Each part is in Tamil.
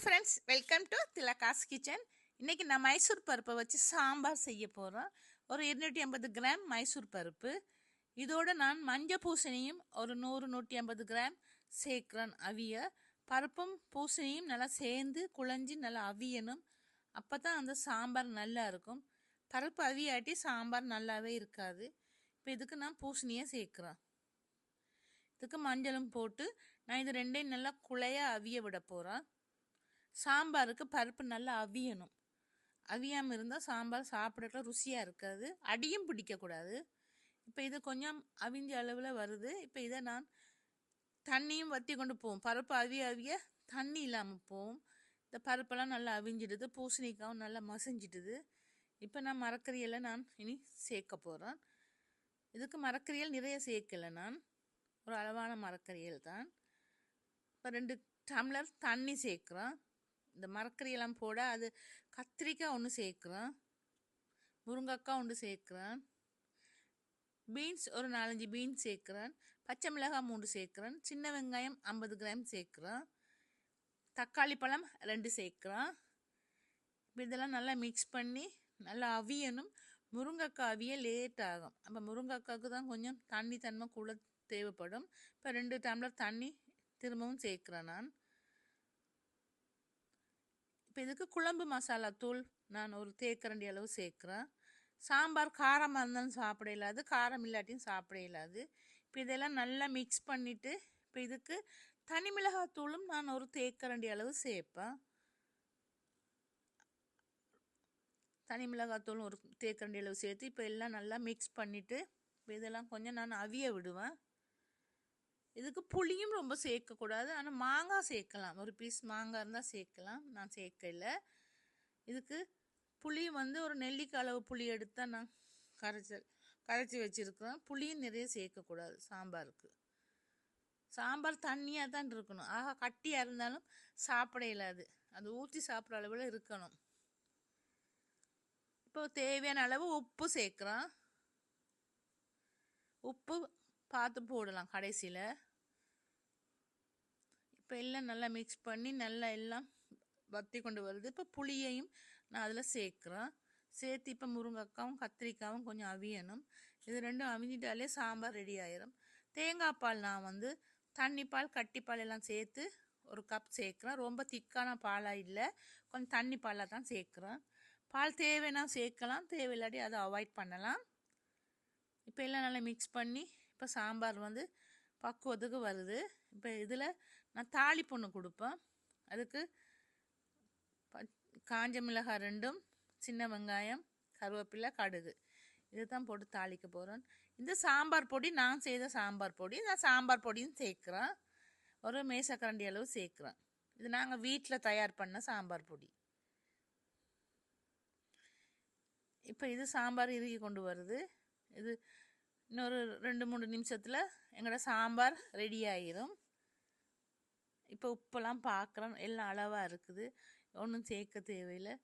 Hi friends welcome to Thilaka's kitchen இன்றைக்கி நான் மைசூர் பருப்பை வச்சு சாம்பார் செய்ய போகிறோம் ஒரு இருநூற்றி ஐம்பது கிராம் மைசூர் பருப்பு. இதோட நான் மஞ்சள் பூசணியும் ஒரு நூறு நூற்றி ஐம்பது கிராம் சேர்க்குறேன் அவிய. பருப்பும் பூசணியும் நல்லா சேர்ந்து குழஞ்சி நல்லா அவியணும். அப்போ தான் அந்த சாம்பார் நல்லா இருக்கும். பருப்பு அவியாட்டி சாம்பார் நல்லாவே இருக்காது. இப்போ இதுக்கு நான் பூசணியை சேர்க்குறேன். இதுக்கு மஞ்சளும் போட்டு நான் இது ரெண்டையும் நல்லா குழையாக அவிய விட போகிறேன் சாம்பாருக்கு பருப்பு நல்லா அவியணும். அவியாமல் இருந்தால் சாம்பார் சாப்பிடல ருசியாக இருக்காது. அடியும் பிடிக்கக்கூடாது. இப்போ இது கொஞ்சம் அவிஞ்ச அளவில் வருது. இப்போ இதை நான் தண்ணியும் வற்றி கொண்டு போவோம். பருப்பு அவிய அவிய தண்ணி இல்லாமல் போவோம். இந்த பருப்பெல்லாம் நல்லா அவிஞ்சிடுது. பூசணிக்காவும் நல்லா மசிஞ்சிடுது. இப்போ நான் மரக்கறியெல்லாம் நான் இனி சேர்க்க போகிறேன் இதுக்கு மரக்கறியல் நிறைய சேர்க்கலை நான். ஒரு அளவான மரக்கறியல் தான். இப்போ ரெண்டு டம்ளர் தண்ணி சேர்க்குறேன். இந்த மரக்கறியெல்லாம் போட அது கத்திரிக்காய் ஒன்று சேர்க்குறேன் முருங்கக்காய் ஒன்று சேர்க்குறேன் பீன்ஸ் ஒரு நாலஞ்சு பீன்ஸ் சேர்க்குறேன் பச்சை மிளகாய் மூன்று சேர்க்குறேன் சின்ன வெங்காயம் ஐம்பது கிராம் சேர்க்குறேன் தக்காளி பழம் ரெண்டு சேர்க்குறேன் இதெல்லாம் நல்லா மிக்ஸ் பண்ணி நல்லா அவியணும். முருங்கைக்காய் அவிய லேட் ஆகும். அப்போ முருங்கைக்காய்க்கு தான் கொஞ்சம் தண்ணி தன்மை கூட தேவைப்படும். இப்போ ரெண்டு டம்ளர் தண்ணி திரும்பவும் சேர்க்குறேன் நான். இப்போ இதுக்கு குழம்பு மசாலா தூள் நான் ஒரு தேக்கரண்டி அளவு சேர்க்குறேன். சாம்பார் காரமாக இருந்தாலும் சாப்பிட இல்லாது காரம் இல்லாட்டியும் சாப்பிட இல்லாது இப்போ இதெல்லாம் நல்லா மிக்ஸ் பண்ணிவிட்டு இப்போ இதுக்கு தனி மிளகாத்தூளும் நான் ஒரு தேக்கரண்டி அளவு சேர்ப்பேன். தனி மிளகாத்தூளும் ஒரு தேக்கரண்டி அளவு சேர்த்து இப்போ எல்லாம் நல்லா மிக்ஸ் பண்ணிவிட்டு இப்போ இதெல்லாம் கொஞ்சம் நான் அவிய விடுவேன். இதுக்கு புளியும் ரொம்ப சேர்க்கக்கூடாது. ஆனால் மாங்காய் சேர்க்கலாம். ஒரு பீஸ் மாங்காய் இருந்தால் சேர்க்கலாம். நான் சேர்க்கல. இதுக்கு புளி வந்து ஒரு நெல்லிக்காய் அளவு புளி எடுத்தால் நான் கரைச்சல் கரைச்சி வச்சுருக்கிறேன். புளியும் நிறைய சேர்க்கக்கூடாது. சாம்பாருக்கு. சாம்பார் தண்ணியாக தான் இருக்கணும். ஆகா கட்டியாக இருந்தாலும் சாப்பிட இல்லாது அது ஊற்றி சாப்பிட்ற அளவில் இருக்கணும். இப்போ தேவையான அளவு உப்பு சேர்க்குறோம் உப்பு பார்த்து போடலாம் கடைசியில். இப்போ எல்லாம் நல்லா மிக்ஸ் பண்ணி நல்லா எல்லாம் வத்தி கொண்டு வருது. இப்போ புளியையும் நான் அதில் சேர்க்குறேன். சேர்த்து இப்போ முருங்கைக்காவும் கத்திரிக்காவும் கொஞ்சம் அவியணும். இது ரெண்டும் அவிஞ்சிட்டாலே சாம்பார் ரெடி ஆயிரும். தேங்காய் பால் நான் வந்து தண்ணி பால் கட்டிப்பால் எல்லாம் சேர்த்து ஒரு கப் சேர்க்குறேன். ரொம்ப திக்கான பாலாக இல்லை. கொஞ்சம் தண்ணி பாலாக தான் சேர்க்குறேன். பால் தேவைன்னா சேர்க்கலாம். தேவையில்லாட்டி அதை அவாய்ட் பண்ணலாம். இப்போ எல்லாம் நல்லா மிக்ஸ் பண்ணி இப்போ சாம்பார் வந்து பக்குவத்துக்கு வருது. இப்போ இதில் நான் தாளிப்பு ஒன்று கொடுப்பேன். அதுக்கு காஞ்ச மிளகாய் ரெண்டும் சின்ன வெங்காயம் கருவேப்பிலை கடுகு. இதை தான் போட்டு தாளிக்க போகிறேன் இந்த சாம்பார் பொடி நான் செய்த சாம்பார் பொடி நான் சாம்பார் பொடியும் சேர்க்குறேன். ஒரு மேசக்கரண்டி அளவு சேர்க்குறேன். இது நாங்கள் வீட்டில் தயார் பண்ண சாம்பார் பொடி. இப்போ இது சாம்பார் இறுகி கொண்டு வருது. இது இன்னொரு ரெண்டு மூணு நிமிஷத்தில் எங்களோட சாம்பார் ரெடி ஆகிரும் இப்போ உப்பெல்லாம் பார்க்குறோம் எல்லாம் அளவாக இருக்குது. ஒன்றும் சேர்க்க தேவையில்லை.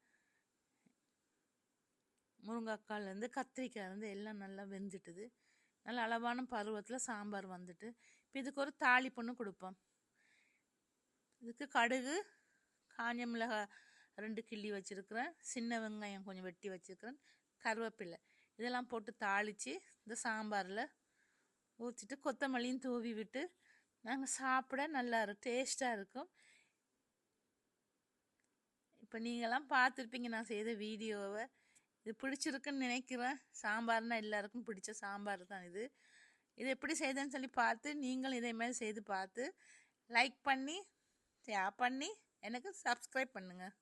முருங்கைக்கால்லேருந்து கத்திரிக்காய்லேருந்து எல்லாம் நல்லா வெந்துட்டுது. நல்ல அளவான பருவத்தில் சாம்பார் வந்துட்டு. இப்போ இதுக்கு ஒரு தாளிப்பொண்ணு கொடுப்போம். இதுக்கு கடுகு காஞ்ச மிளகாய் ரெண்டு கிள்ளி வச்சுருக்கிறேன். சின்ன வெங்காயம் கொஞ்சம் வெட்டி வச்சுருக்கிறேன். கருவேப்பிலை. இதெல்லாம் போட்டு தாளித்து இந்த சாம்பாரில் ஊற்றிட்டு கொத்தமல்லியும் தூவி விட்டு நாங்கள் சாப்பிட நல்லா டேஸ்ட்டாக இருக்கும். இப்போ நீங்களாம் பார்த்துருப்பீங்க நான் செய்த வீடியோவை. இது பிடிச்சிருக்குன்னு நினைக்கிறேன். சாம்பார்னால் எல்லாருக்கும் பிடிச்ச சாம்பார் தான் இது. இது எப்படி செய்தேன்னு சொல்லி பார்த்து நீங்களும் இதே மாதிரி செய்து பார்த்து லைக் பண்ணி ஷேர் பண்ணி எனக்கு சப்ஸ்கிரைப் பண்ணுங்கள்